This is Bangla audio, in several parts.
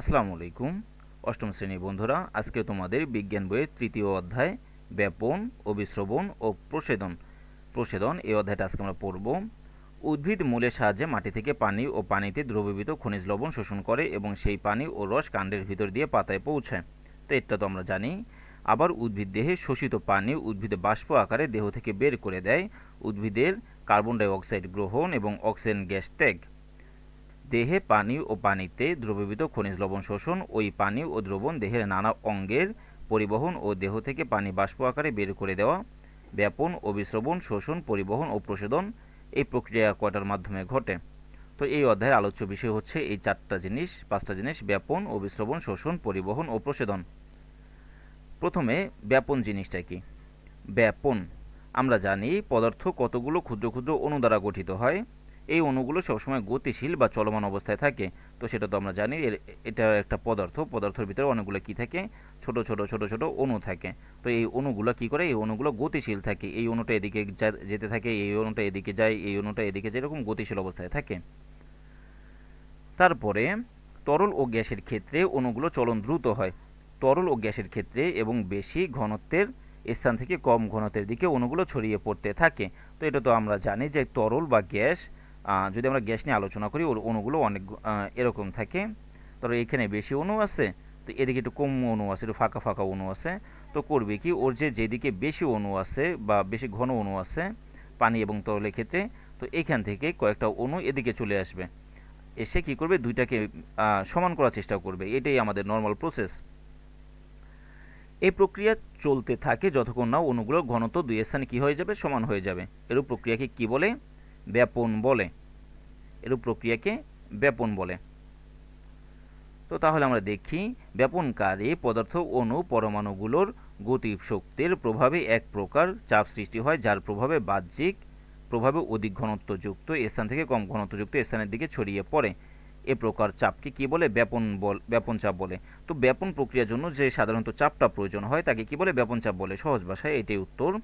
আসসালামু আলাইকুম। অষ্টম শ্রেণি বন্ধুরা আজকে তোমাদের বিজ্ঞান বইয়ের তৃতীয় অধ্যায়, ব্যাপন অভিশ্রবণ ও প্রসেদন। প্রসেদন, এই অধ্যায়টা আজকে আমরা পড়ব। উদ্ভিদ মূলের সাহায্যে মাটি থেকে পানি ও পানিতে দ্রবীভূত খনিজ লবণ শোষণ করে এবং সেই পানি ও রস কাণ্ডের ভিতর দিয়ে পাতায় পৌঁছায়। তো এটা তো আমরা জানি। আবার উদ্ভিদ দেহে শোষিত পানি উদ্ভিদে বাষ্প আকারে দেহ থেকে বের করে দেয়। উদ্ভিদের কার্বন ডাই অক্সাইড গ্রহণ এবং অক্সিজেন গ্যাস ত্যাগ। দেহে পানি ও পানিতে দ্রবীভূত খনিজ লবণ শোষণ, ওই পানি ও দ্রবণ দেহের নানা অঙ্গের পরিবহন ও দেহ থেকে পানি বাষ্প আকারে বের করে দেওয়া, ব্যাপন অভিশ্রবণ শোষণ, পরিবহন ও প্রশোধন এই প্রক্রিয়া কয়টার মাধ্যমে ঘটে? তো এই অধ্যায়ের আলোচ্য বিষয় হচ্ছে এই চারটা জিনিস, পাঁচটা জিনিস, ব্যাপন অভিশ্রবণ শোষণ, পরিবহন ও প্রশোধন। প্রথমে ব্যাপন জিনিসটা কি? ব্যাপন। আমরা জানি পদার্থ কতগুলো ক্ষুদ্র ক্ষুদ্র অণু দ্বারা গঠিত হয়। এই অণুগুলো সবসময় গতিশীল বা চলমান অবস্থায় থাকে। তো সেটা তো আমরা জানি এটা একটা পদার্থ। পদার্থের ভিতরে অনেকগুলো কি থাকে? ছোট ছোট ছোট ছোট অণু থাকে। তো এই অণুগুলো কি করে? এই অণুগুলো গতিশীল থাকে। এই অণুটা এদিকে যেতে থাকে, এই অণুটা এদিকে যায়, এই অণুটা এদিকে যায়, এরকম গতিশীল অবস্থায় থাকে। তারপরে তরল ও গ্যাসের ক্ষেত্রে অণুগুলো চলন দ্রুত হয়। তরল ও গ্যাসের ক্ষেত্রে এবং বেশি ঘনত্বের স্থান থেকে কম ঘনত্বের দিকে অণুগুলো ছড়িয়ে পড়তে থাকে। তো এটা তো আমরা জানি যে তরল বা গ্যাস যদি আমরা গ্যাস নিয়ে আলোচনা করি, ওর অণুগুলো অনেক এরকম থাকে। ধরো এখানে বেশি অণু আছে, তো এদিকে একটু কম অণু আছে, একটু ফাঁকা ফাঁকা অণু আছে, তো করবে কি, ওর যে যেদিকে বেশি অণু আছে বা বেশি ঘন অণু আছে পানি এবং তরলের ক্ষেত্রে, তো এখান থেকে কয়েকটা অণু এদিকে চলে আসবে। এসে কি করবে, দুইটাকে সমান করার চেষ্টা করবে। এটাই আমাদের নর্মাল প্রসেস এই প্রক্রিয়া চলতে থাকে যতক্ষণ না অণুগুলোর ঘনত্ব দুই স্থানে কি হয়ে যাবে, সমান হয়ে যাবে। এরূপ প্রক্রিয়াকে কি বলে? ব্যাপন বলে। এরূপ প্রক্রিয়াকে ব্যাপন বলে। তো তাহলে আমরা দেখি, ব্যাপনকারী পদার্থ অণু পরমাণুগুলোর গতি শক্তির প্রভাবে এক প্রকার চাপ সৃষ্টি হয়, যার প্রভাবে বাহ্যিক প্রভাবে অধিক ঘনত্বযুক্ত স্থান থেকে কম ঘনত্বযুক্ত স্থানের দিকে ছড়িয়ে পড়ে। এ প্রকার চাপকে কি বলে? ব্যাপন বল ব্যাপন চাপ বলে। তো ব্যাপন প্রক্রিয়ার জন্য যে সাধারণত চাপটা প্রয়োজন হয়, তাকে কি বলে? ব্যাপন চাপ বলে। সহজ ভাষায় এটাই উত্তর।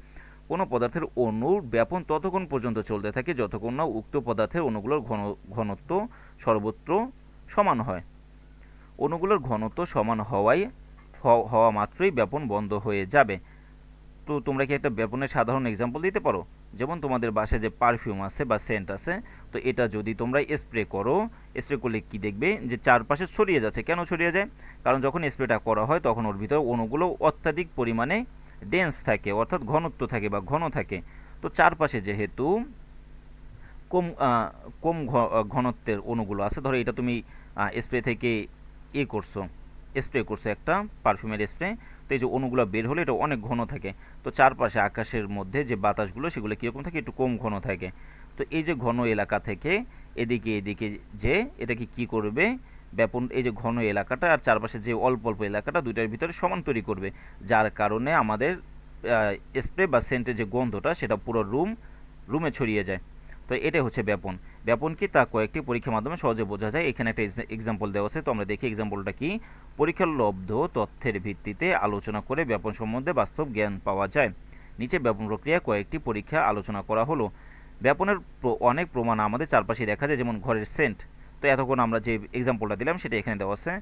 কোনো পদার্থের অণুর ব্যাপন ততক্ষণ পর্যন্ত চলতে থাকে যতক্ষণ না উক্ত পদার্থের অণুগুলোর ঘন, ঘনত্ব সর্বত্র সমান হয়। অণুগুলোর ঘনত্ব সমান হওয়ায় হওয়া মাত্রই ব্যাপন বন্ধ হয়ে যাবে। তো তোমরা কি একটা ব্যাপনের সাধারণ এক্সাম্পল দিতে পারো? যেমন তোমাদের বাসায় যে পারফিউম আছে বা সেন্ট আছে, তো এটা যদি তোমরা স্প্রে করো স্প্রে করলে কি দেখবে? যে চারপাশে ছড়িয়ে যাচ্ছে। কেন ছড়িয়ে যায়? কারণ যখন স্প্রেটা করা হয়, তখন ওর ভিতরে অণুগুলো অত্যাধিক পরিমাণে ডেন্স থাকে, অর্থাৎ ঘনত্ব থাকে বা ঘন থাকে, তো চারপাশে যেহেতু কম কম ঘনত্বের অণুগুলো আছে, ধরো এটা তুমি স্প্রে থেকে ইয়ে করছ স্প্রে করছ একটা পারফিউমের স্প্রে তো এই যে অণুগুলো বের হলে এটা অনেক ঘন থাকে, তো চারপাশে আকাশের মধ্যে যে বাতাসগুলো সেগুলো কীরকম থাকে? একটু কম ঘন থাকে, তো এই যে ঘন এলাকা থেকে এদিকে এদিকে যে এটাকে কি করবে? ব্যাপন এই যে ঘন এলাকাটা আর চারপাশে যে অল্প অল্প এলাকাটা দুইটার ভিতরে সমান তৈরি করবে। যার কারণে আমাদের স্প্রে বা সেন্টের যে গন্ধটা সেটা পুরো রুম রুমে ছড়িয়ে যায়। তো এটাই হচ্ছে ব্যাপন। ব্যাপন কি তা কয়েকটি পরীক্ষার মাধ্যমে সহজে বোঝা যায়। এখানে একটা এক্সাম্পল দেওয়া আছে। তো আমরা দেখি এক্সাম্পলটা কি? পরীক্ষার লব্ধ তথ্যের ভিত্তিতে আলোচনা করে ব্যাপন সম্বন্ধে বাস্তব জ্ঞান পাওয়া যায়। নিচে ব্যাপন প্রক্রিয়া কয়েকটি পরীক্ষা আলোচনা করা হলো। ব্যাপনের অনেক প্রমাণ আমাদের চারপাশে দেখা যায়। যেমন ঘরের সেন্ট তো এতক্ষণ আমরা যে এক্সাম্পলটা দিলাম, সেটা এখানে দেওয়া আছে।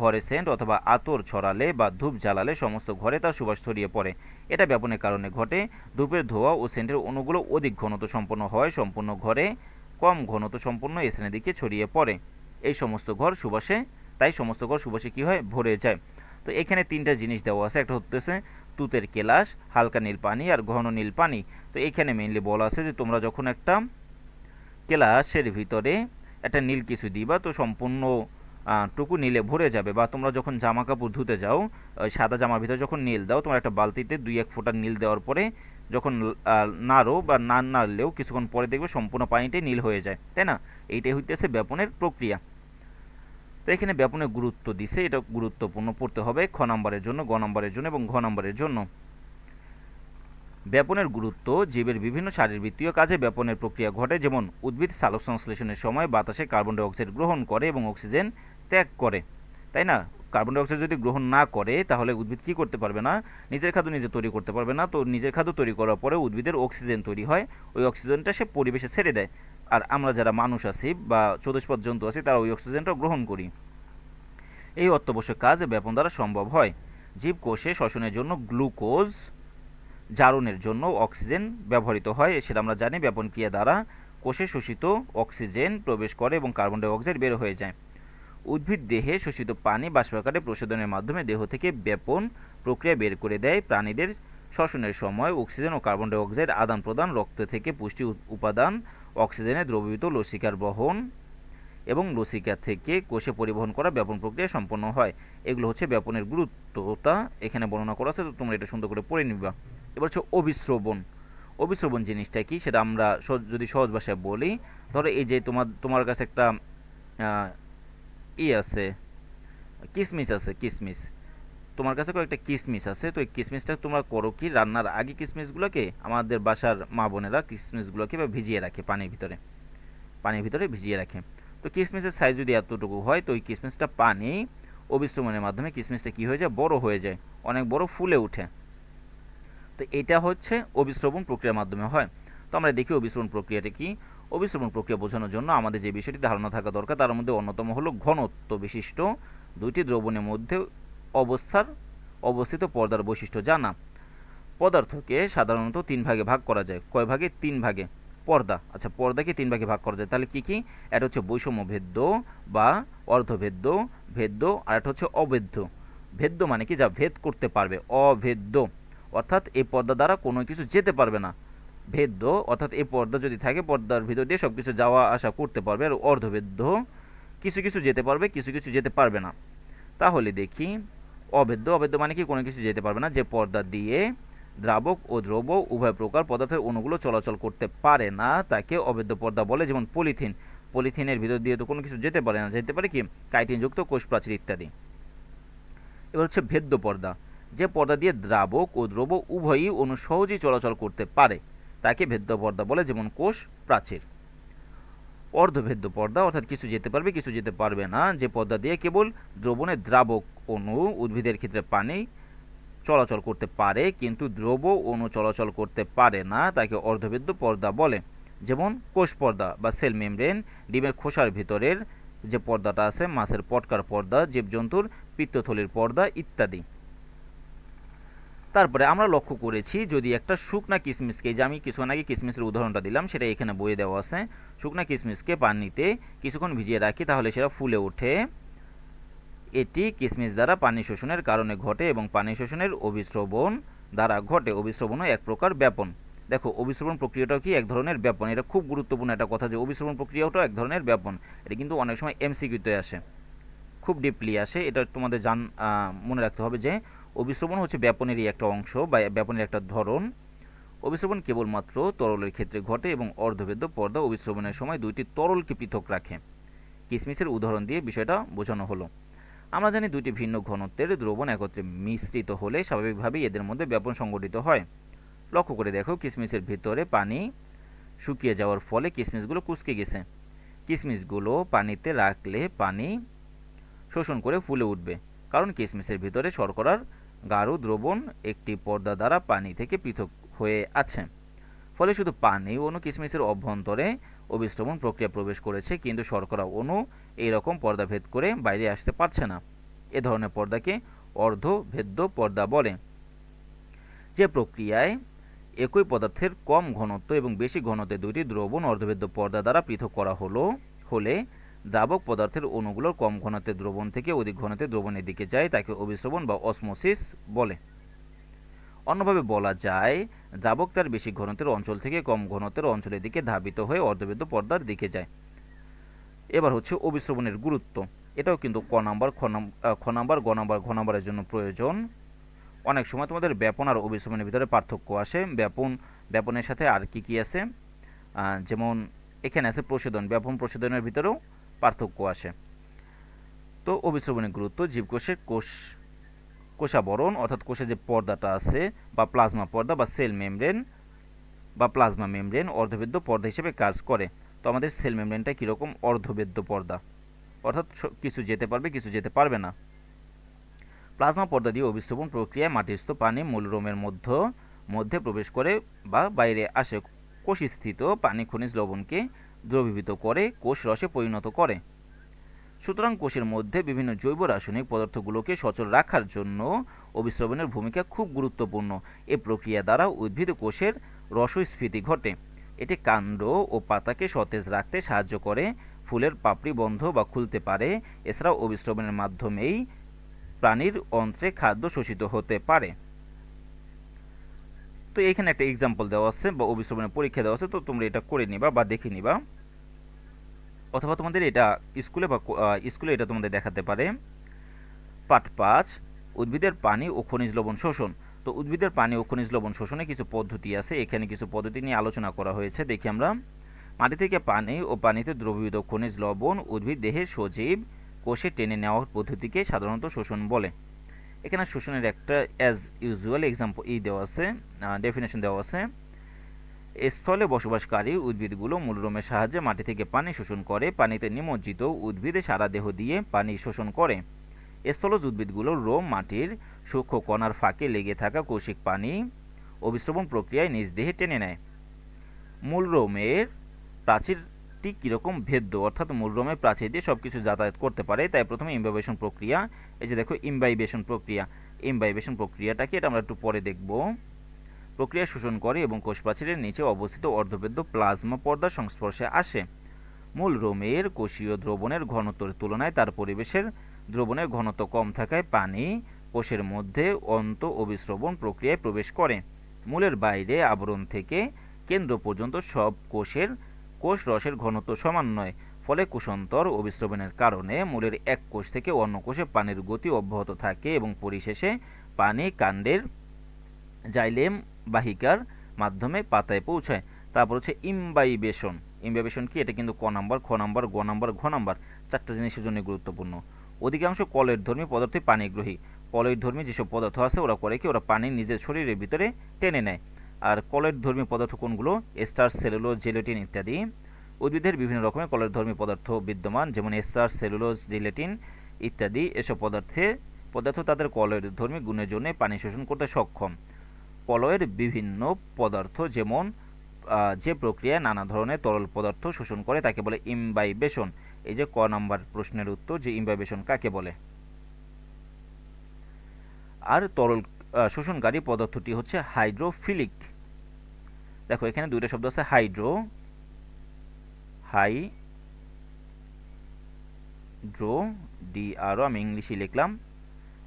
ঘরে সেন্ট অথবা আতর ছড়ালে বা ধূপ জ্বালালে সমস্ত ঘরে তার সুবাস ছড়িয়ে পড়ে। এটা ব্যাপনের কারণে ঘটে। ধূপের ধোয়া ও সেন্টের অণুগুলো অধিক ঘনত্ব সম্পন্ন হয়, সম্পূর্ণ ঘরে কম ঘনত্ব সম্পন্ন স্থানের দিকে ছড়িয়ে পড়ে। এই সমস্ত ঘর সুবাসে, তাই সমস্ত ঘর সুবাসে কী হয়? ভরে যায়। তো এখানে তিনটা জিনিস দেওয়া আছে। একটা হতেছে তুতের কেলাস, হালকা নীল পানি আর ঘন নীল পানি। তো এখানে মেইনলি বলা আছে যে তোমরা যখন একটা কেলাসের ভিতরে একটা নীল কিছু দিবা তো সম্পূর্ণ টুকু নীলে ভরে যাবে বা তোমরা যখন জামা কাপড় ধুতে যাও সাদা জামার ভিতরে যখন নীল দাও, তোমরা একটা বালতিতে দুই এক ফোঁটা নীল দেওয়ার পরে যখন নাড়ো বা না নাড়লেও কিছুক্ষণ পরে দেখবে সম্পূর্ণ পানিটাই নীল হয়ে যায়, তাই না? এইটাই হইতেছে ব্যাপনের প্রক্রিয়া। তো এখানে ব্যাপনের গুরুত্ব দিছে, এটা গুরুত্বপূর্ণ পড়তে হবে, খ নাম্বারের জন্য, গ নাম্বারের জন্য এবং ঘ নাম্বারের জন্য। ব্যাপনের গুরুত্ব জীবের বিভিন্ন শারীরবৃত্তীয় কাজে ব্যাপনের প্রক্রিয়া ঘটে, যেমন উদ্ভিদ সালোক সংশ্লেষণের সময় বাতাসে কার্বন ডাইঅক্সাইড গ্রহণ করে এবং অক্সিজেন ত্যাগ করে। তাই না? কার্বন ডাইঅক্সাইড যদি গ্রহণ না করে, তাহলে উদ্ভিদ কী করতে পারবে না? নিজের খাদ্য নিজে তৈরি করতে পারবে না। তো নিজের খাদ্য তৈরি করার পরে উদ্ভিদের অক্সিজেন তৈরি হয়। ওই অক্সিজেনটা সে পরিবেশে ছেড়ে দেয়। আর আমরা যারা মানুষ আছি বা চতুষ্পদ জন্তু আছি, তারা ওই অক্সিজেনটা গ্রহণ করি। এই অত্যাবশ্যক কাজ ব্যাপন দ্বারা সম্ভব হয়। জীবকোষে শ্বসনের জন্য গ্লুকোজ জারণের জন্য অক্সিজেন ব্যবহৃত হয়, সেটা আমরা জানি। ব্যাপন ক্রিয়া দ্বারা কোষে শোষিত অক্সিজেন প্রবেশ করে এবং কার্বন ডাই অক্সাইড বের হয়ে যায়। উদ্ভিদ দেহে শোষিত পানি বাষ্পাকারে প্রশোধনের মাধ্যমে দেহ থেকে ব্যাপন প্রক্রিয়া বের করে দেয়। প্রাণীদের শ্বসনের সময় অক্সিজেন ও কার্বন ডাইঅক্সাইড আদান প্রদান, রক্ত থেকে পুষ্টি উপাদান অক্সিজেনের দ্রবীভূত লসিকার বহন এবং লসিকা থেকে কোষে পরিবহন করা ব্যাপন প্রক্রিয়া সম্পন্ন হয়। এগুলো হচ্ছে ব্যাপনের গুরুত্বতা। এখানে বর্ণনা করা আছে, তো তোমরা এটা সুন্দর করে পড়ে নিবা। এবার হচ্ছে অবিশ্রবণ। অবিশ্রবণ জিনিসটা কি? সেটা আমরা যদি সহজ ভাষায় বলি, ধরো এই যে তোমার তোমার কাছে একটা ই আছে, কিসমিস আছে, কিসমিস। তোমার কাছে কয়েকটা কিসমিস আছে, তো এই কিসমিসটা তোমরা করো কি? রান্নার আগে কিসমিসগুলোকে আমাদের বাসার মা বোনেরা কিসমিসগুলোকে বা ভিজিয়ে রাখে পানির ভিতরে। পানির ভিতরে ভিজিয়ে রাখে। তো কিসমিসের সাইজ যদি এতটুকু হয়, তো ওই কিসমিসটা পানি অবিশ্রমণের মাধ্যমে কিসমিসটা কী হয়ে যায়? বড় হয়ে যায়। অনেক বড় ফুলে ওঠে। তো এটা হচ্ছে অবিশ্রবণ প্রক্রিয়ার মাধ্যমে হয়। তো আমরা দেখি অবিশ্রবণ প্রক্রিয়াটা কি? অবিশ্রবণ প্রক্রিয়া বোঝানোর জন্য আমাদের যে বিষয়টি ধারণা থাকা দরকার, তার মধ্যে অন্যতম হলো ঘনত্ব বিশিষ্ট দুইটি দ্রবণের মধ্যে অবস্থার অবস্থিত পর্দার বৈশিষ্ট্য জানা। পদার্থকে সাধারণত তিন ভাগে ভাগ করা যায়। কয় ভাগে? তিন ভাগে। পর্দা। আচ্ছা পর্দাকে তিন ভাগে ভাগ করা যায়। তাহলে কি কি? এটা হচ্ছে বৈষম্য ভেদ্য বা অর্ধভেদ্য, ভেদ্য, আর একটা হচ্ছে অভেদ্য। ভেদ্য মানে কি? যা ভেদ করতে পারবে। অভেদ্য। অর্থাৎ এই পর্দা দ্বারা কোনো কিছু যেতে পারবে না। ভেদ্য, অর্থাৎ এই পর্দা যদি থাকে, পর্দার ভিতর দিয়ে সব কিছু যাওয়া আসা করতে পারবে, আর অর্ধভেদ্য, কিছু কিছু যেতে পারবে, কিছু কিছু যেতে পারবে না। তাহলে দেখি, অভেদ্য অভেদ্য মানে কি? কোনো কিছু যেতে পারবে না, যে পর্দা দিয়ে দ্রাবক ও দ্রব্য উভয় প্রকার পদার্থের অণুগুলো চলাচল করতে পারে না, তাকে অভেদ্য পর্দা বলে। যেমন পলিথিন, পলিথিনের ভিতর দিয়ে তো কোনো কিছু যেতে পারে না, যেতে পারে কি? কাইটিনযুক্ত কোষ প্রাচীর ইত্যাদি। এবার হচ্ছে ভেদ্য পর্দা। যে পর্দা দিয়ে দ্রাবক ও দ্রব উভয়ই অণু সহজেই চলাচল করতে পারে, তাকে ভেদ্য পর্দা বলে, যেমন কোষ, প্রাচীর। অর্ধভেদ্য পর্দা, অর্থাৎ কিছু যেতে পারবে, কিছু যেতে পারবে না, যে পর্দা দিয়ে কেবল দ্রবণের দ্রাবক অণু উদ্ভিদের ক্ষেত্রে পানি চলাচল করতে পারে, কিন্তু দ্রব অণু চলাচল করতে পারে না, তাকে অর্ধভেদ্য পর্দা বলে। যেমন কোষ পর্দা বা সেল মেমব্রেন, ডিমের খোসার ভিতরের যে পর্দাটা আছে, মাছের পটকার পর্দা, জীবজন্তুর পিত্তথলির পর্দা ইত্যাদি। তারপরে আমরা লক্ষ্য করেছি যদি একটা শুকনা কিসমিসকে, যে আমি কিছুক্ষণ আগে কিসমিসের উদাহরণটা দিলাম, সেটা এখানে বয়ে দেওয়া আছে। শুকনা কিসমিসকে পানিতে কিছুক্ষণ ভিজিয়ে রাখি, তাহলে সেটা ফুলে ওঠে। এটি কিসমিস দ্বারা পানি শোষণের কারণে ঘটে এবং পানি শোষণের অবিশ্রবণ দ্বারা ঘটে। অবিশ্রবণও এক প্রকার ব্যাপন। দেখো অবিশ্রবণ প্রক্রিয়াটাও কি? এক ধরনের ব্যাপন। এটা খুব গুরুত্বপূর্ণ একটা কথা যে অবিশ্রবণ প্রক্রিয়াটাও এক ধরনের ব্যাপন। এটা কিন্তু অনেক সময় এমসিকিউতে আসে। খুব ডিপলি আসে। এটা তোমাদের জান মনে রাখতে হবে যে অবিশ্রবণ হচ্ছে ব্যাপনেরই একটা অংশ বা ব্যাপনের একটা ধরন। অবিশ্রবণ কেবলমাত্র তরলের ক্ষেত্রে ঘটে এবং অর্ধবেদ্য পর্দা অবিশ্রবণের সময় দুইটি তরলকে পৃথক রাখে। কিসমিসের উদাহরণ দিয়ে বিষয়টা বোঝানো হলো। আমরা জানি দুইটি ভিন্ন ঘনত্বের দ্রবণ একত্রে মিশ্রিত হলে স্বাভাবিকভাবেই এদের মধ্যে ব্যাপন সংঘটিত হয়। লক্ষ্য করে দেখো, কিসমিসের ভিতরে পানি শুকিয়ে যাওয়ার ফলে কিসমিসগুলো কুচকে গেছে। কিসমিসগুলো পানিতে রাখলে পানি শোষণ করে ফুলে উঠবে, কারণ কিসমিসের ভিতরে শর্করার গাঢ় দ্রবণ একটি পর্দা দ্বারা পানি থেকে পৃথক হয়ে আছে। ফলে শুধু পানি অণু কিসমিসের অভ্যন্তরে অবিশ্রবণ প্রক্রিয়া প্রবেশ করেছে, কিন্তু শর্করা অণু এই রকম পর্দা ভেদ করে বাইরে আসতে পারছে না। এ ধরনের পর্দাকে অর্ধভেদ্য পর্দা বলে। যে প্রক্রিয়ায় একই পদার্থের কম ঘনত্ব এবং বেশি ঘনত্বের দুইটি দ্রবণ অর্ধভেদ্য পর্দা দ্বারা পৃথক করা হলো, হলে দ্রাবক পদার্থের অণুগুলোর কম ঘনত্বের দ্রবণ থেকে অধিক ঘনত্বের দ্রবণের দিকে যায়, তাকে অবিশ্রবণ বা অসমোসিস বলে। অন্যভাবে বলা যায়, দ্রাবক তার বেশি ঘনত্বের অঞ্চল থেকে কম ঘনত্বের অঞ্চলের দিকে ধাবিত হয়ে অর্ধবেদ্য পর্দার দিকে যায়। এবার হচ্ছে অবিশ্রবণের গুরুত্ব। এটাও কিন্তু ক নাম্বার, খ নাম্বার, গ নাম্বার, ঘ নাম্বারের জন্য প্রয়োজন। অনেক সময় তোমাদের ব্যাপন আর অবিশ্রবণের ভিতরে পার্থক্য আসে। ব্যাপন, ব্যাপনের সাথে আর কি কি আছে? যেমন এখানে আছে প্রশোধন, ব্যাপন প্রশোধনের ভিতরেও পার্থক্য আসে। তো অবিশ্রবণের গুরুত্ব জীবকোষের কোষ, কোষাবরণ অর্থাৎ কোষে যে পর্দাটা আছে বা প্লাজমা পর্দা বা সেল মেমব্রেন বা প্লাজমা মেমব্রেন অর্ধবেদ্য পর্দা হিসেবে কাজ করে। তো আমাদের সেল মেমব্রেনটা কীরকম? অর্ধবেদ্য পর্দা। অর্থাৎ কিছু যেতে পারবে, কিছু যেতে পারবে না। প্লাজমা পর্দা দিয়ে অবিশ্রবণ প্রক্রিয়ায় মাটিস্থ পানি মূলরোমের মধ্য, মধ্যে প্রবেশ করে বা বাইরে আসে কোষস্থিত পানি খনিজ লবণকে দ্রবীভূত করে কোষ রসে পরিণত করে। সুতরাং কোষের মধ্যে বিভিন্ন জৈব রাসায়নিক পদার্থগুলোকে সচল রাখার জন্য অবিশ্রবণের ভূমিকা খুব গুরুত্বপূর্ণ। এ প্রক্রিয়া দ্বারা উদ্ভিদ কোষের রসস্ফীতি ঘটে। এটি কাণ্ড ও পাতাকে সতেজ রাখতে সাহায্য করে, ফুলের পাপড়ি বন্ধ বা খুলতে পারে, এছাড়াও অবিশ্রবণের মাধ্যমেই প্রাণীর অন্ত্রে খাদ্য শোষিত হতে পারে। তো এখানে একটা এক্সাম্পল দেওয়া আছে বা অবিশ্রবণের পরীক্ষা দেওয়া আছে, তো তোমরা এটা করে নিবা বা দেখে নিবা। অথবা তোমাদের এটা স্কুলে বা স্কুলে এটা তোমাদের দেখাতে পারে। পাঠ পাঁচ, উদ্ভিদের পানি ও খনিজ লবণ শোষণ। তো উদ্ভিদের পানি ও খনিজ লবণ শোষণে কিছু পদ্ধতি আছে, এখানে কিছু পদ্ধতি নিয়ে আলোচনা করা হয়েছে, দেখি আমরা। মাটি থেকে পানি ও পানিতে দ্রবীভূত খনিজ লবণ উদ্ভিদ দেহের সজীব কোষে টেনে নেওয়ার পদ্ধতিকে সাধারণত শোষণ বলে। এখানে শোষণের একটা অ্যাজ ইউজুয়াল এক্সাম্পল ই দেওয়া আছে ডেফিনেশন দেওয়া আছে। স্থলে বসবাসকারী উদ্ভিদগুলো মূলরোমের সাহায্যে মাটি থেকে পানি শোষণ করে, পানিতে নিমজ্জিত উদ্ভিদে সারা দেহ দিয়ে পানি শোষণ করে। স্থলজ উদ্ভিদগুলো রোম মাটির সূক্ষ্ম কণার ফাঁকে লেগে থাকা কৌশিক পানি অবিশ্রবণ প্রক্রিয়ায় নিজ দেহে টেনে নেয়। মূল রোমের প্রাচীরটি কীরকম ভেদ্য? অর্থাৎ মূল প্রাচীর দিয়ে সব কিছু যাতায়াত করতে পারে, তাই প্রথমে ইম্বাইবেশন প্রক্রিয়া, এই যে দেখো ইম্বাইবেশন প্রক্রিয়া। ইম্বাইবেশন প্রক্রিয়াটাকে এটা আমরা একটু পরে দেখব। প্রক্রিয়া শোষণ করে এবং কোষ প্রাচীরের নিচে অবস্থিত অর্ধবেদ্য প্লাজমা পর্দার সংস্পর্শে আসে। মূল রোমের কোষীয় দ্রবণের ঘনত্বের তুলনায় তার পরিবেশের দ্রবণের ঘনত্ব কম থাকায় পানি কোষের মধ্যে অন্ত অবিশ্রবণ প্রক্রিয়ায় প্রবেশ করে। মূলের বাইরে আবরণ থেকে কেন্দ্র পর্যন্ত সব কোষের কোষ রসের ঘনত্ব সমান নয়, ফলে কোষান্তর অবিশ্রবণের কারণে মূলের এক কোষ থেকে অন্য কোষে পানির গতি অব্যাহত থাকে এবং পরিশেষে পানি কাণ্ডের জাইলেম বাহিকার মাধ্যমে পাতায় পৌঁছায়। তারপর হচ্ছে ইমবাইবেশন। ইমবাইবেশন কি? এটা কিন্তু ক নাম্বার, খ নাম্বার, গ নাম্বার, ঘ নাম্বার, চারটা জিনিসের জন্য গুরুত্বপূর্ণ। অধিকাংশ কলের ধর্মী পদার্থই পানিগ্রহী। কলের ধর্মী যেসব পদার্থ আছে, ওরা করে কি? ওরা পানি নিজের শরীরের ভিতরে টেনে নেয়। আর কলের ধর্মী পদার্থ কোনগুলো? এস্টার, সেলুলোজ, জেলেটিন ইত্যাদি। উদ্ভিদের বিভিন্ন রকমের কলের ধর্মী পদার্থ বিদ্যমান, যেমন এস্টার, সেলুলোজ, জেলেটিন ইত্যাদি। এসব পদার্থে, পদার্থ তাদের কলের ধর্মী গুণের জন্য পানি শোষণ করতে সক্ষম। কলয়ের বিভিন্ন পদার্থ যেমন যে প্রক্রিয়ায় নানা ধরনের তরল পদার্থ শোষণ করে, তাকে বলে ইমবাইবেশন। এই যে ক নাম্বার প্রশ্নের উত্তর, যে ইমবাইবেশন কাকে বলে? আর তরল শোষণকারী পদার্থটি হচ্ছে হাইড্রোফিলিক। দেখো, এখানে দুইটা শব্দ আছে, হাইড্রো, হাই, ড্রো, ডি আরও আমি ইংলিশে লিখলাম।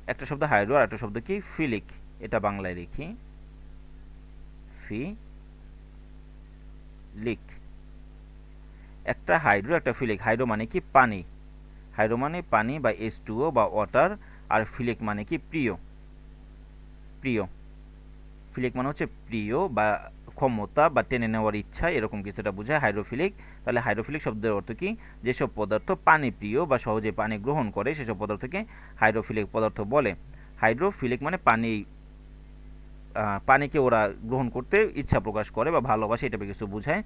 একটা শব্দ হাইড্রো আর একটা শব্দ কি? ফিলিক। এটা বাংলায় লিখি ফি লিক একটা হাইড্রো, একটা ফিলিক। হাইড্রো মানে কি? পানি। হাইড্রো মানে পানি বা এস টুও বা ওয়াটার আর ফিলিক মানে কি? প্রিয়। প্রিয়। ফিলিক মানে হচ্ছে প্রিয় বা ক্ষমতা বা টেনে নেওয়ার ইচ্ছা, এরকম কিছুটা বোঝায় হাইড্রোফিলিক। তাহলে হাইড্রোফিলিক শব্দের অর্থ কি? যেসব পদার্থ পানি প্রিয় বা সহজে পানি গ্রহণ করে, সেসব পদার্থকে হাইড্রোফিলিক পদার্থ বলে। হাইড্রোফিলিক মানে পানি পানিকে ওরা গ্রহণ করতে ইচ্ছা প্রকাশ করে বা ভালোবাসে এটা কিছু বোঝায়।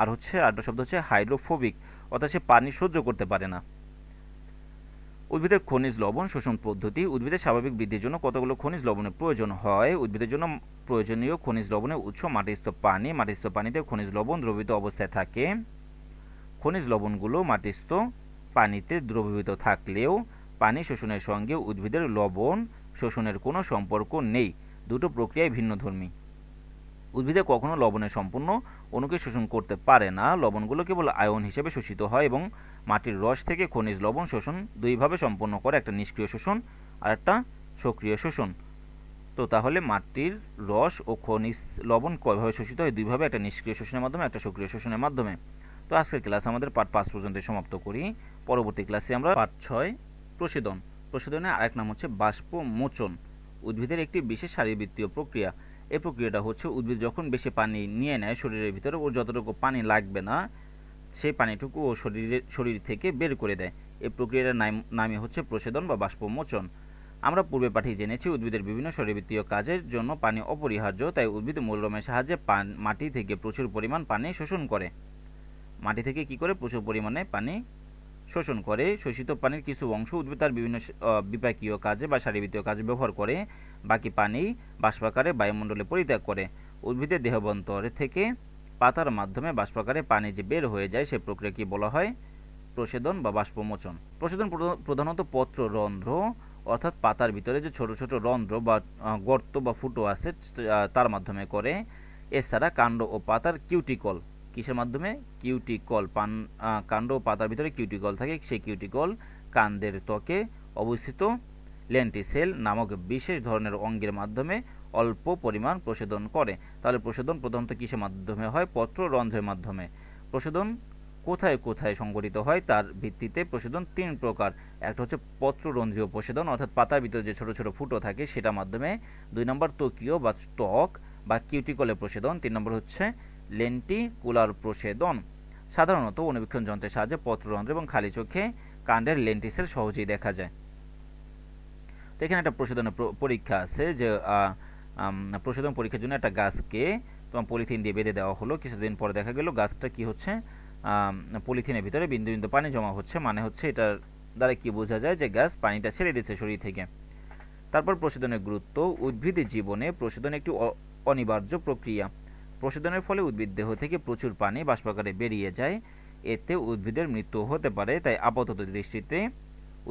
আর হচ্ছে, আরেকটা শব্দ হচ্ছে হাইড্রোফোবিক, অর্থাৎ সে পানি সহ্য করতে পারে না। উদ্ভিদের খনিজ লবণ, শোষণ পদ্ধতি, উদ্ভিদের স্বাভাবিক বৃদ্ধির জন্য কতগুলো খনিজ লবণের প্রয়োজন হয়? উদ্ভিদের জন্য প্রয়োজনীয় খনিজ লবণের উৎস মাটিস্থ পানি। মাটিস্থ পানিতে খনিজ লবণ দ্রবীভূত অবস্থায় থাকে। খনিজ লবণগুলো মাটিস্থ পানিতে দ্রবীভূত থাকলেও পানি শোষণের সঙ্গে উদ্ভিদের লবণ শোষণের কোনো সম্পর্ক নেই। দুটো প্রক্রিয়াই ভিন্নধর্মী উদ্ভিদে কখনো লবণের সম্পূর্ণ অণুকে শোষণ করতে পারে না। লবণগুলো কেবল আয়ন হিসেবে শোষিত হয় এবং মাটির রস থেকে খনিজ লবণ শোষণ দুইভাবে সম্পন্ন করে, একটা নিষ্ক্রিয় শোষণ আর একটা সক্রিয় শোষণ। তো তাহলে মাটির রস ও খনিজ লবণ কয়ভাবে শোষিত হয়? দুইভাবে, একটা নিষ্ক্রিয় শোষণের মাধ্যমে, একটা সক্রিয় শোষণের মাধ্যমে। তো আজকের ক্লাস আমাদের পার্ট পাঁচ পর্যন্ত সমাপ্ত করি। পরবর্তী ক্লাসে আমরা পার্ট ছয়, প্রশোধন। প্রশোধনের আরেক নাম হচ্ছে বাষ্প মোচন উদ্ভিদের একটি বিশেষ শারীরবৃত্তীয় প্রক্রিয়া। এই প্রক্রিয়াটা হচ্ছে উদ্ভিদ যখন বেশি পানি নিয়ে নেয়, শরীরের ভিতরে ওর যতটুকু পানি লাগবে না সেই পানিটুকু ও শরীরের শরীর থেকে বের করে দেয়। এই প্রক্রিয়াটার নাম, নামই হচ্ছে প্রসেদন বা বাষ্পমোচন। আমরা পূর্বে পাঠিয়ে জেনেছি উদ্ভিদের বিভিন্ন শরীরবৃত্তীয় কাজের জন্য পানি অপরিহার্য, তাই উদ্ভিদ মূলরমের সাহায্যে পান, মাটি থেকে প্রচুর পরিমাণ পানি শোষণ করে। মাটি থেকে কি করে? প্রচুর পরিমাণে পানি শোষণ করে। শোষিত পানির কিছু অংশ উদ্ভিদ তার বিভিন্ন বিপাকীয় কাজে বা শারীরবৃত্তীয় কাজে ব্যবহার করে। বাকি পানি বাষ্পাকারে বায়ুমণ্ডলে পরিত্যাগ করে। উদ্ভিদের দেহবন্তর থেকে পাতার মাধ্যমে বাষ্পাকারে পানি যে বের হয়ে যায় সে প্রক্রিয়া কি বলা হয়? প্রসেদন বা বাষ্পমোচন। প্রসেদন প্রধা- প্রধানত পত্র, রন্ধ্র, অর্থাৎ পাতার ভিতরে যে ছোট ছোট রন্ধ্র বা গর্ত বা ফুটো আছে তার মাধ্যমে করে। এছাড়া কাণ্ড ও পাতার কিউটিকল। কিসের মাধ্যমে? কিউটিকল। পান কাণ্ড ও পাতার ভিতরে কিউটিকল থাকে। সেই কিউটিকল কান্দের ত্বকে অবস্থিত লেন্টিসেল নামক বিশেষ ধরনের অঙ্গের মাধ্যমে অল্প পরিমাণ প্রশোধন করে। তাহলে প্রশোধন প্রধানত কিসের মাধ্যমে হয়? পত্র রন্ধ্রের মাধ্যমে। প্রশোধন কোথায় কোথায় সংগঠিত হয়? তার ভিত্তিতে প্রশোধন তিন প্রকার। একটা হচ্ছে পত্ররন্ধ্রীয় প্রশোধন, অর্থাৎ পাতার ভিতরে যে ছোট ছোট ফুটো থাকে, সেটার মাধ্যমে। দুই নম্বর ত্বকীয় বা ত্বক বা কিউটিকলের প্রশোধন। তিন নম্বর হচ্ছে লেন্টিকুলার প্রশোধন। সাধারণত অনুবীক্ষণ যন্ত্রের সাহায্যে পত্ররন্ধ্র এবং খালি চোখে কাণ্ডের লেন্টিসেল সহজেই দেখা যায়। তো এখানে একটা প্রশোধনের পরীক্ষা আছে যে প্রশোধন পরীক্ষার জন্য একটা গাছকে তোমার পলিথিন দিয়ে বেঁধে দেওয়া হলো। কিছুদিন পরে দেখা গেল গাছটা কি হচ্ছে পলিথিনের ভিতরে বিন্দু বিন্দু পানি জমা হচ্ছে। মানে হচ্ছে এটার দ্বারা কি বোঝা যায় যে গাছ পানিটা ছেড়ে দিচ্ছে শরীর থেকে। তারপর প্রশোধনের গুরুত্ব উদ্ভিদ জীবনে প্রশোধন একটি অনিবার্য প্রক্রিয়া। প্রশোধনের ফলে উদ্ভিদ দেহ থেকে প্রচুর পানি বাষ্পাকারে বেরিয়ে যায়। এতে উদ্ভিদের মৃত্যু হতে পারে, তাই আপাতত দৃষ্টিতে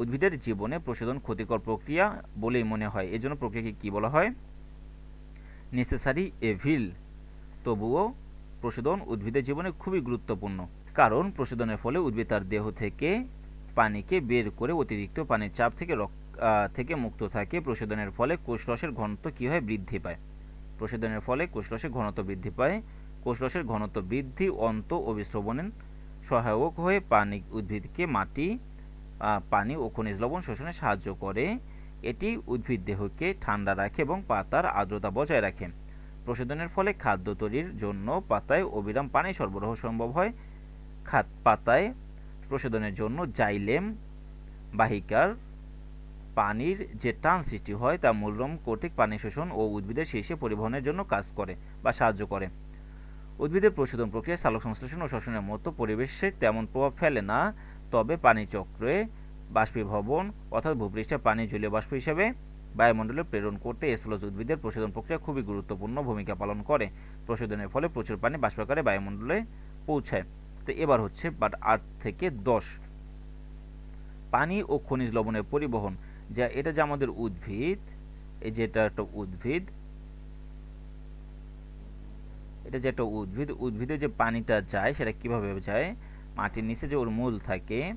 উদ্ভিদের জীবনে প্রশোধন ক্ষতিকর প্রক্রিয়া বলেই মনে হয়। এজন্য প্রক্রিয়াকে কী বলা হয়? নেসেসারি এভিল তবুও প্রশোধন উদ্ভিদের জীবনে খুবই গুরুত্বপূর্ণ। কারণ প্রশোধনের ফলে উদ্ভিদ তার দেহ থেকে পানিকে বের করে অতিরিক্ত পানির চাপ থেকে থেকে মুক্ত থাকে। প্রশোধনের ফলে কোষরসের ঘনত্ব কী হয়? বৃদ্ধি পায়। প্রশোধনের ফলে কোষরসের ঘনত্ব বৃদ্ধি পায়। কোষরসের ঘনত্ব বৃদ্ধি অন্ত অভিস্রবণের সহায়ক হয়ে পানি, উদ্ভিদকে মাটি পানি ও খনিজ লবণ শোষণে সাহায্য করে। এটি উদ্ভিদ দেহকে ঠান্ডা রাখে এবং পাতার আর্দ্রতা বজায় রাখে। প্রশোধনের ফলে খাদ্য তৈরির জন্য পাতায় অবিরাম পানি সরবরাহ সম্ভব হয়। খাদ পাতায় প্রশোধনের জন্য জাইলেম, বাহিকার পানির যে টান সৃষ্টি হয় তা মূলরম কর্তৃক পানি শোষণ ও উদ্ভিদের শীর্ষে পরিবহনের জন্য কাজ করে বা সাহায্য করে। উদ্ভিদের প্রশোধন প্রক্রিয়া সালোক সংশ্লেষণ ও শ্বসনের মতো পরিবেশে তেমন প্রভাব ফেলে না, তবে পানি চক্রে বাষ্পীভবন, অর্থাৎ ভূপৃষ্ঠে পানি জলীয় বাষ্প হিসেবে বায়ুমণ্ডলে প্রেরণ করতে এসলজ উদ্ভিদের প্রশোধন প্রক্রিয়া খুবই গুরুত্বপূর্ণ ভূমিকা পালন করে। প্রশোধনের ফলে প্রচুর পানি বাষ্পাকারে বায়ুমণ্ডলে পৌঁছায়। তো এবার হচ্ছে বাট আট থেকে দশ। পানি ও খনিজ লবণের পরিবহন, যা এটা যে আমাদের উদ্ভিদ, এই যে এটা একটা উদ্ভিদ, এটা যে একটা উদ্ভিদ, উদ্ভিদে যে পানিটা যায়, সেটা কীভাবে যায়? মাটির নিচে যে ওর মূল থাকে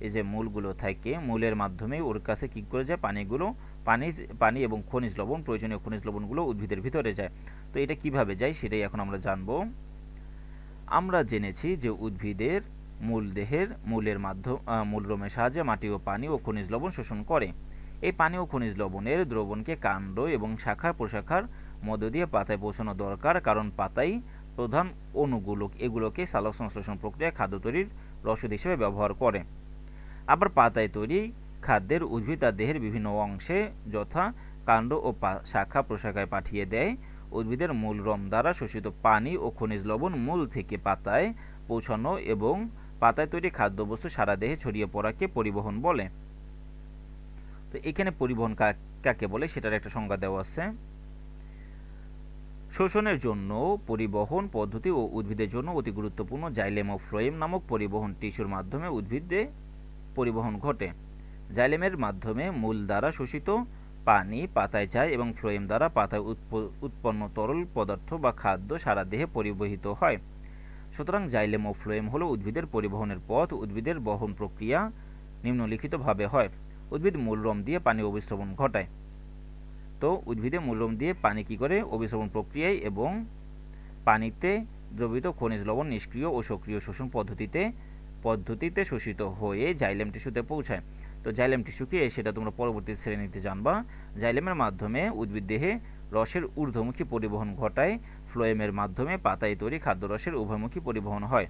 এই যে মূলগুলো থাকে, মূলের মাধ্যমে ওর কাছে কী করে যায়? পানিগুলো, পানি পানি এবং খনিজ লবণ, প্রয়োজনীয় খনিজ লবণগুলো উদ্ভিদের ভিতরে যায়। তো এটা কীভাবে যায় সেটাই এখন আমরা জানব। আমরা জেনেছি যে উদ্ভিদের মূল দেহের, মূলের মাধ্যম মূলরোমের সাহায্যে মাটি ও পানি ও খনিজ লবণ শোষণ করে। এই পানি ও খনিজ লবণের দ্রবণকে কাণ্ড এবং শাখা প্রশাখার মধ্য দিয়ে পাতায় পৌঁছানো দরকার, কারণ পাতাই প্রধান অণুগুলো, এগুলোকে সালোক সংশ্লেষণ প্রক্রিয়া খাদ্য তৈরির রসদ হিসেবে ব্যবহার করে। আবার পাতায় তৈরি খাদ্যের উদ্ভিদ তার দেহের বিভিন্ন অংশে যথা কাণ্ড ও শাখা প্রশাখায় পাঠিয়ে দেয়। উদ্ভিদের মূল রম দ্বারা শোষিত পানি ও খনিজ লবণ মূল থেকে পাতায় পৌঁছানো এবং পাতায় তৈরি খাদ্যবস্তু সারা দেহে ছড়িয়ে পড়াকে পরিবহন বলে। তো এখানে পরিবহন কাকে বলে সেটার একটা সংজ্ঞা দেওয়া আছে। শোষণের জন্য পরিবহন পদ্ধতি ও উদ্ভিদের জন্য অতি গুরুত্বপূর্ণ জাইলেম ও ফ্লোয়েম নামক পরিবহন টিস্যুর মাধ্যমে উদ্ভিদে পরিবহন ঘটে। জাইলেমের মাধ্যমে মূল দ্বারা শোষিত পানি, পাতায় যায় এবং ফ্লোয়েম দ্বারা পাতায় উৎপ- উৎপন্ন তরল পদার্থ বা খাদ্য সারা দেহে পরিবহিত হয়। সুতরাং জাইলেম ও ফ্লোয়েম হলো উদ্ভিদের পরিবহনের পথ, উদ্ভিদের বহন প্রক্রিয়া নিম্নলিখিতভাবে হয়। উদ্ভিদ মূলরম দিয়ে পানি অবিশ্রবণ ঘটায়। তো উদ্ভিদে মূলরম দিয়ে পানি কি করে? অবিশ্রবণ প্রক্রিয়ায় এবং পানিতে দ্রবিত খনিজ লবণ নিষ্ক্রিয় ও সক্রিয় শোষণ পদ্ধতিতে পদ্ধতিতে শোষিত হয়ে জাইলেম টিস্যুতে পৌঁছায়। তো জাইলেম টিস্যু কি? সেটা তোমরা পরবর্তী শ্রেণীতে জানবা। জাইলেমের মাধ্যমে উদ্ভিদ দেহে রসের ঊর্ধ্বমুখী পরিবহন ঘটায়। ফ্লোয়েমের মাধ্যমে পাতায় তৈরি খাদ্যরসের উভয়মুখী পরিবহন হয়।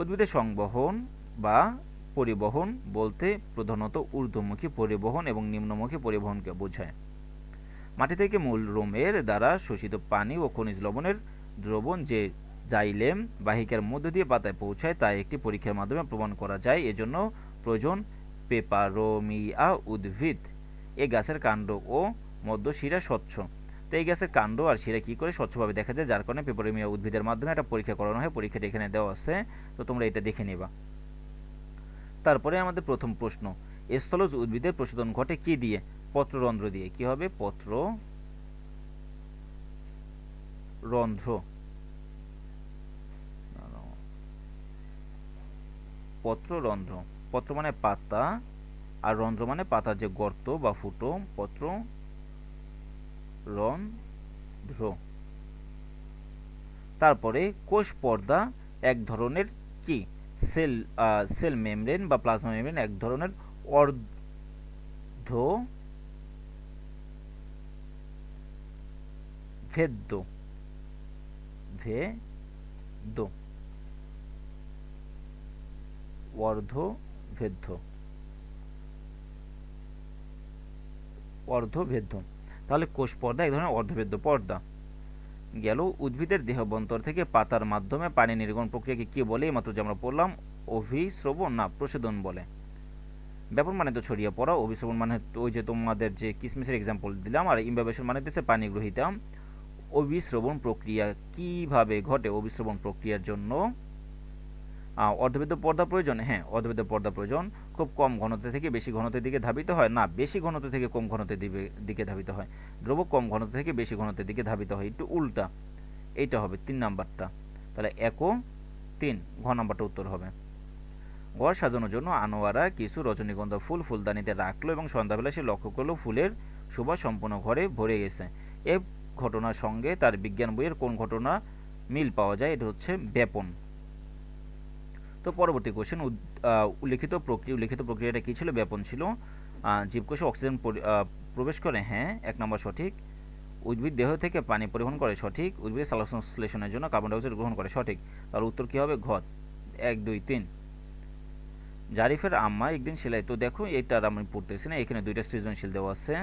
উদ্ভিদের সংবহন বা পরিবহন বলতে প্রধানত ঊর্ধ্বমুখী পরিবহন এবং নিম্নমুখী পরিবহনকে বোঝায়। মাটি থেকে মূল রোমের দ্বারা শোষিত পানি ও খনিজ লবণের দ্রবণ যে জাইলেম বাহিকার মধ্য দিয়ে পাতায় পৌঁছায় তা একটি পরীক্ষার মাধ্যমে প্রমাণ করা যায়। এজন্য প্রয়োজন পেপারোমিয়া উদ্ভিদ। এ গাছের কাণ্ড ও মধ্য শিরা স্বচ্ছ। তো এই গাছের কাণ্ড আর শিরা কি করে স্বচ্ছভাবে দেখা যায়? যার কারণে পেপারোমিয়া উদ্ভিদের মাধ্যমে একটা পরীক্ষা করানো হয়। পরীক্ষাটা এখানে দেওয়া আছে। তো তোমরা এটা দেখে নিবা। তারপরে আমাদের প্রথম প্রশ্ন। স্থলজ উদ্ভিদের প্রশোধন ঘটে কি দিয়ে? পত্ররন্ধ্র দিয়ে। কি হবে? পত্র রন্ধ্র পত্ররন্ধ্র। পত্র মানে পাতা, আর রন্ধ্র মানে পাতার যে গর্ত বা ফুটো, পত্র রন্ধ্র। তারপরে কোষ পর্দা এক ধরনের কি? সেল সেল মেমব্রেন বা প্লাজমা মেমব্রেন এক ধরনের অর্ধ ভেদ্য। ভেদ্য। অর্ধভেদ্য অর্ধভেদ্য তাহলে কোষ পর্দা এক ধরনের অর্ধভেদ্য পর্দা। গেল উদ্ভিদের দেহবন্তর থেকে পাতার মাধ্যমে পানি নির্গমন প্রক্রিয়াকে কি বলে? এইমাত্র যে আমরা পড়লাম অভিশ্রবণ না প্রশোধন বলে। ব্যাপন মানে তো ছড়িয়ে পড়া অভিশ্রবণ মানে ওই যে তোমাদের যে কিসমিসের এক্সাম্পল দিলাম, আর ইম্বাবেশন মানে হচ্ছে পানি গ্রহিতাম অভিশ্রবণ প্রক্রিয়া কীভাবে ঘটে? অভিশ্রবণ প্রক্রিয়ার জন্য অর্ধবেদ্য পর্দা প্রয়োজন? হ্যাঁ অর্ধবেদ্য পর্দা প্রয়োজন। খুব কম ঘনত্ব থেকে বেশি ঘনত্বের দিকে ধাবিত হয়? না, বেশি ঘনত্ব থেকে কম ঘনত্বের দিকে ধাবিত হয়। দ্রব কম ঘনত্ব থেকে বেশি ঘনত্বের দিকে ধাবিত হয়। একটু উল্টা, এইটা হবে তিন নাম্বারটা। তাহলে একও তিন, ঘ নাম্বারটা উত্তর হবে। ঘর সাজানোর জন্য আনোয়ারা কিছু রজনীগন্ধা ফুল ফুলদানিতে রাখল এবং সন্ধ্যাবেলা সে লক্ষ্য করল ফুলের সুবাস সম্পূর্ণ ঘরে ভরে গেছে। এ ঘটনার সঙ্গে তার বিজ্ঞান বইয়ের কোন ঘটনা মিল পাওয়া যায়? এটা হচ্ছে ব্যাপন। তো পরবর্তী কোশ্চেন উল্লিখিত প্রক্রিয়া, উল্লিখিত প্রক্রিয়াটা কী ছিল? ব্যাপন ছিল। জীবকোষে অক্সিজেন প্রবেশ করে হ্যাঁ এক নম্বর সঠিক। উদ্ভিদ দেহ থেকে পানি পরিবহন করে সঠিক। উদ্ভিদ সালসংশ্লেষণের জন্য কার্বন ডাইঅক্সাইড গ্রহণ করে সঠিক। তাহলে উত্তর কী হবে? ঘট এক, দুই, তিন। জারিফের আম্মা একদিন সেলাই, তো দেখো, এইটার আমি পড়তেছি না, এখানে দুইটা সৃজনশীল দেওয়া আছে।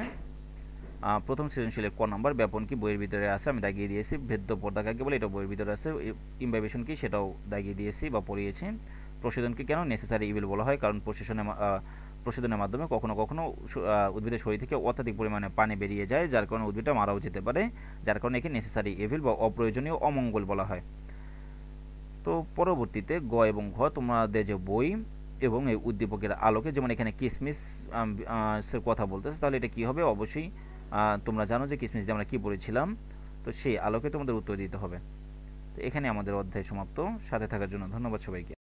প্রথম সৃজনশীলের ক নাম্বার ব্যাপন কি বইয়ের ভিতরে আছে? আমি দাগিয়ে দিয়েছি। ভেদ্য পর্দা কাকে বলে? এটা বইয়ের ভিতরে আছে। ইমবাইবেশন কি? সেটাও দাগিয়ে দিয়েছি বা পড়িয়েছি। প্রশোধনকে কেন? নেসেসারি ইভিল বলা হয়। কারণ প্রশোষণের প্রশোধনের মাধ্যমে কখনো কখনো উদ্ভিদের শরীর থেকে অত্যাধিক পরিমাণে পানি বেরিয়ে যায়, যার কারণে উদ্ভিদটা মারাও যেতে পারে, যার কারণে একে নেসেসারি ইভিল বা অপ্রয়োজনীয় অমঙ্গল বলা হয়। তো পরবর্তীতে গ এবং ঘ, তোমাদের যে বই এবং এই উদ্দীপকের আলোকে, যেমন এখানে কিসমিস কথা বলতেছে, তাহলে এটা কি হবে? অবশ্যই তোমরা জানো যে কিসমিস দিয়ে আমরা কী বলেছিলাম? তো সেই আলোকে তোমাদের উত্তর দিতে হবে। তো এখানে আমাদের অধ্যায় সমাপ্ত। সাথে থাকার জন্য ধন্যবাদ সবাইকে।